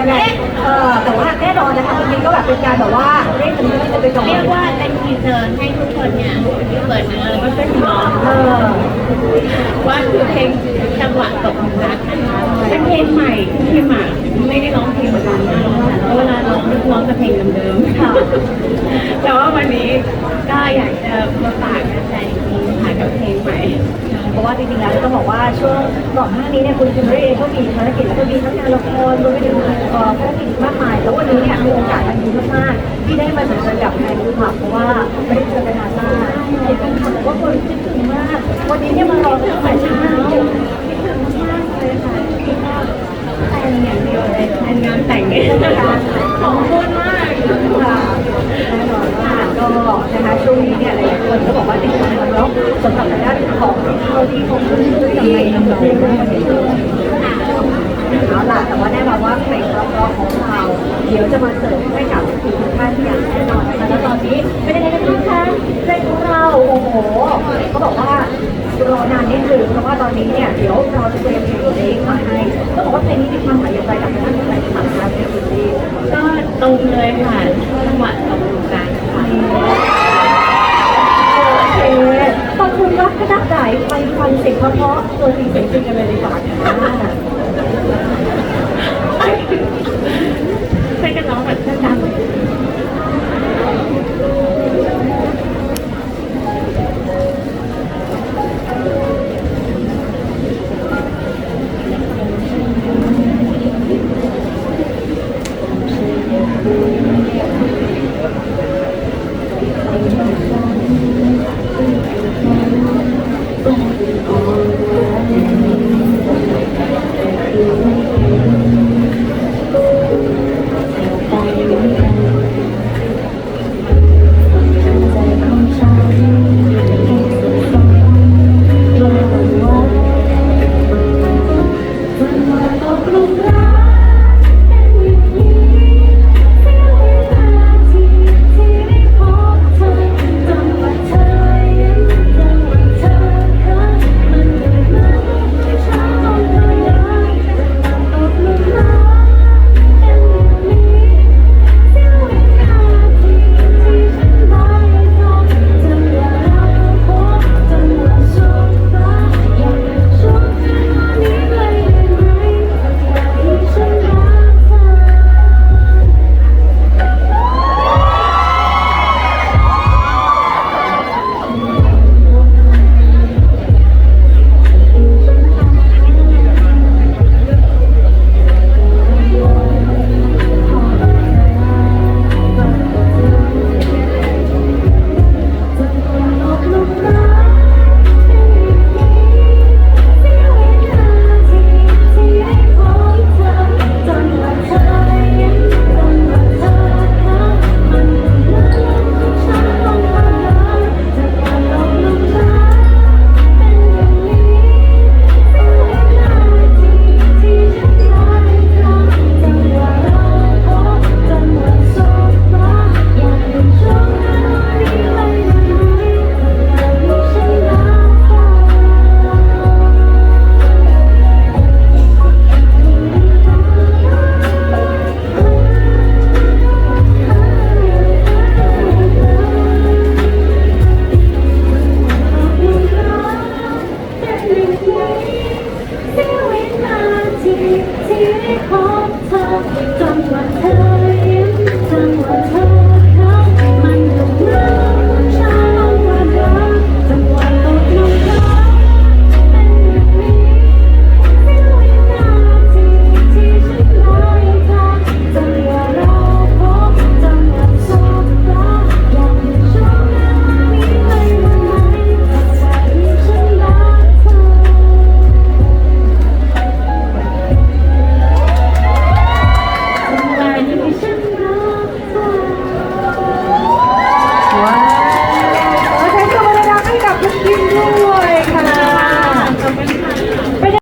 ยังไงเออแต่ว่าแน่นอนนะคะวันนี้ก็แบบเป็นการแบบว่าเรียกมันจะไปก่อนเรียกว่าเป็นทีเซอร์ให้ทุกคนเนี่ยเปิดเนื้อแล้วก็ช่วยกันร้องเออว่าคือเพลงจังหวะตกหลุมรักนะคะเป็นเพลงใหม่ที่พิมอ่ไม่ได้ร้องเพลงมานานมากแล้วเวลาร้องร้องแต่เพลงเดิมๆค่ะแต่ว่าวันนี้ก็อยากจะมาฝากแฟนๆอีกทีค่ะกับเพลงใหม่ เพ จริงๆแล้วต้องบอกว่าช่วงก่อนหน้านี้เนี่ยคุณคิมเบอรี่เองก็มีภารกิจแล้วก็มีทั้งงานละครรวมไปถึงเอ่อภารกิจมากมายแล้ววันนี้เนี่ยมีโอกาสอันดีมากๆที่ได้มาเจอกับแฟนคลับเพราะว่าไม่ได้เจอกันนานมากเห็นแฟนคลับว่าคนคิดถึงมาก วันนี้เนี่ยมารอตั้งแต่เช้าคิดถึงมากเลยค่ะที่ก็แต่งอย่างเดียวเลยแทนงานแต่งเนี่ยขอบคุณมากค่ะแน่นอนว่าก็นะคะช่วงนี้เนี่ยหลายคนก็บอกว่าติดตาม นาะสำหรับทางด้านของเท่าที่เขาขึ้นชื่ออย่างไรนำเราเอาล่ะแต่ว่าแน่นอนว่าเพลงราะๆของเราเดี๋ยวจะมาเสร์ฟให้กับทุกท่านอย่างแน่นอนนะคะแล้วตอนนี้เป็นยังไงกันบ้างคะเพลงของเราโอ้โหเขาบอกว่ารอนานนิดนึงเพราะว่าตอนนี้เนี่ยเดี๋ยวเราจะเตรียมเพลงนี้มาให้ต้องบอกว่าเพลงนี้มีความหมายอย่างไรกับท่านแฟนคลับนะคะเพลงนี้ก็ตรงเลยค่ะจังหวะตรงกลางค่ะ โอเคขอบคุณรักขนาดไหนไป ฟังเสียงเพราะๆตัวจริงเสียงจริงกันเลยดีกว่าค่ะช่กันร้องแบบดังๆที่